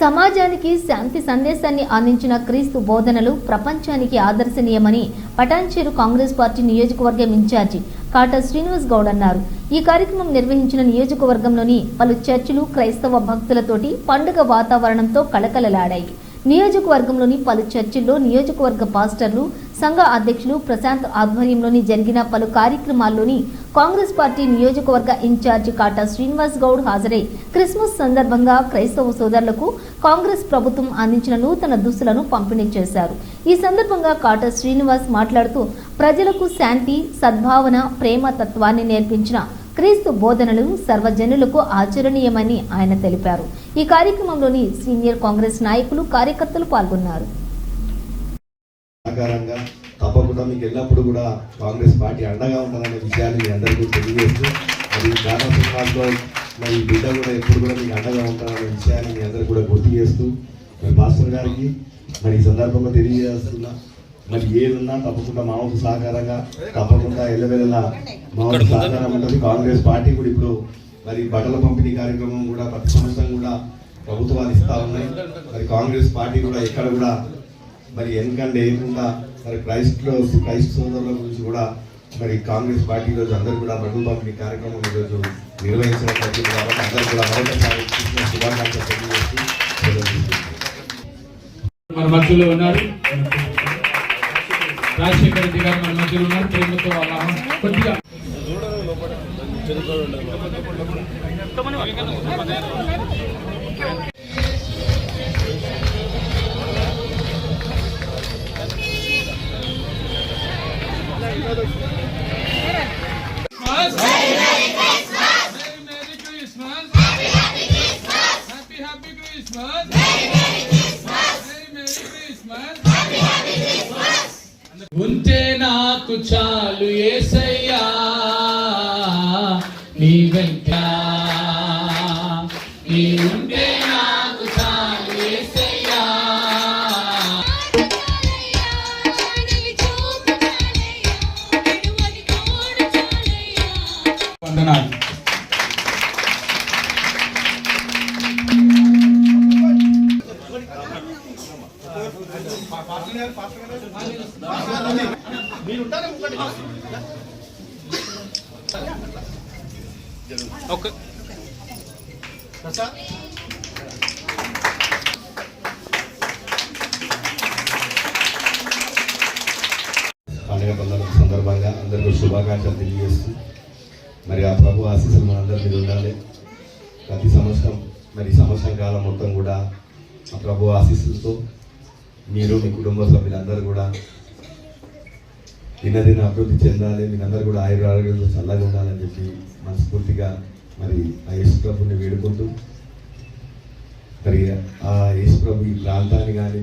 సమాజానికి శాంతి సందేశాన్ని అందించిన క్రీస్తు బోధనలు ప్రపంచానికి ఆదర్శనీయమని పటాన్చేరు కాంగ్రెస్ పార్టీ నియోజకవర్గం ఇన్ఛార్జి కాటా శ్రీనివాస్ గౌడ్ అన్నారు. ఈ కార్యక్రమం నిర్వహించిన నియోజకవర్గంలోని పలు చర్చిలు క్రైస్తవ భక్తులతోటి పండుగ వాతావరణంతో కళకళలాడాయి. నియోజకవర్గంలోని పలు చర్చిల్లో నియోజకవర్గ పాస్టర్లు సంఘ అధ్యక్షులు ప్రశాంత్ ఆధ్వర్యంలోని జరిగిన పలు కార్యక్రమాల్లోని కాంగ్రెస్ పార్టీ నియోజకవర్గ ఇన్ఛార్జి కాటా శ్రీనివాస్ గౌడ్ హాజరై క్రిస్మస్ సందర్భంగా క్రైస్తవ సోదరులకు కాంగ్రెస్ ప్రభుత్వం అందించిన నూతన దుస్తులను పంపిణీ చేశారు. ఈ సందర్భంగా కాటా శ్రీనివాస్ మాట్లాడుతూ ప్రజలకు శాంతి సద్భావన ప్రేమ తత్వాన్ని నేర్పించిన క్రీస్తు బోధనలు సర్వజనులకు ఆచరణీయమని ఆయన తెలిపారు. ఈ కార్యక్రమంలోని సీనియర్ కాంగ్రెస్ నాయకులు కార్యకర్తలు పాల్గొన్నారు. తప్పకుండా మీకు ఎల్లప్పుడూ కూడా కాంగ్రెస్ పార్టీ అండగా ఉండాలనే విషయాన్ని మీ అందరికీ తెలియజేస్తూ అది దానా సినిమాల్లో మరి బిడ్డ కూడా ఎప్పుడు కూడా మీకు అండగా ఉంటారనే విషయాన్ని మీ అందరికీ కూడా గుర్తు చేస్తూ మరి మాస్టర్ గారికి మరి ఈ సందర్భంగా తెలియజేస్తున్నా మరి ఏదున్నా తప్పకుండా మా వంతు సహకారంగా తప్పకుండా ఎల్లవెల్లా మా వంతు సహకారం ఉంటుంది. కాంగ్రెస్ పార్టీ కూడా ఇప్పుడు మరి బట్టల పంపిణీ కార్యక్రమం కూడా ప్రతి సంవత్సరం కూడా ప్రభుత్వాలు ఇస్తా ఉన్నాయి. మరి కాంగ్రెస్ పార్టీ కూడా ఎక్కడ కూడా మరి ఎందుకంటే ఏకుండా మరి క్రైస్ట్లో క్రైస్ట్ సోదరుల గురించి కూడా మరి కాంగ్రెస్ పార్టీ రోజు అందరూ కూడా బడుగు పంపిణీ కార్యక్రమం ఈరోజు నిర్వహించడం జరిగింది కాబట్టి అందరూ కూడా మరొకసారి శుభాకాంక్షలు తెలియజేస్తూ. మన మధ్యలో ఉన్నారు. రాజశేఖర రెడ్డి గారు మన మధ్యలో ఉన్నారు ప్రేమతో వాళ్ళ కొద్దిగా Happy, happy Christmas! Merry, Merry Christmas! ఉంటే నాకు చాలు ఏసయ్యా నీ వెంట పండుగ పండుగ సందర్భంగా అందరికీ శుభాకాంక్షలు తెలియజేస్తూ మరి ఆ ప్రభు ఆశీస్సులు మనందరి మీద ఉండాలి. ప్రతి సంవత్సరం మరి సంవత్సరం కాలం మొత్తం కూడా ఆ ప్రభు ఆశీస్సులతో మీరు మీ కుటుంబ సభ్యులందరూ కూడా దినదిన అభివృద్ధి చెందాలి. మీరందరూ కూడా ఆయుర ఆరోగ్యంలో చల్లగా ఉండాలని చెప్పి మనస్ఫూర్తిగా మరి ఆ యేసుప్రభుని వేడుకుంటూ మరి ఆ యేసుప్రభు ఈ ప్రాంతాన్ని కానీ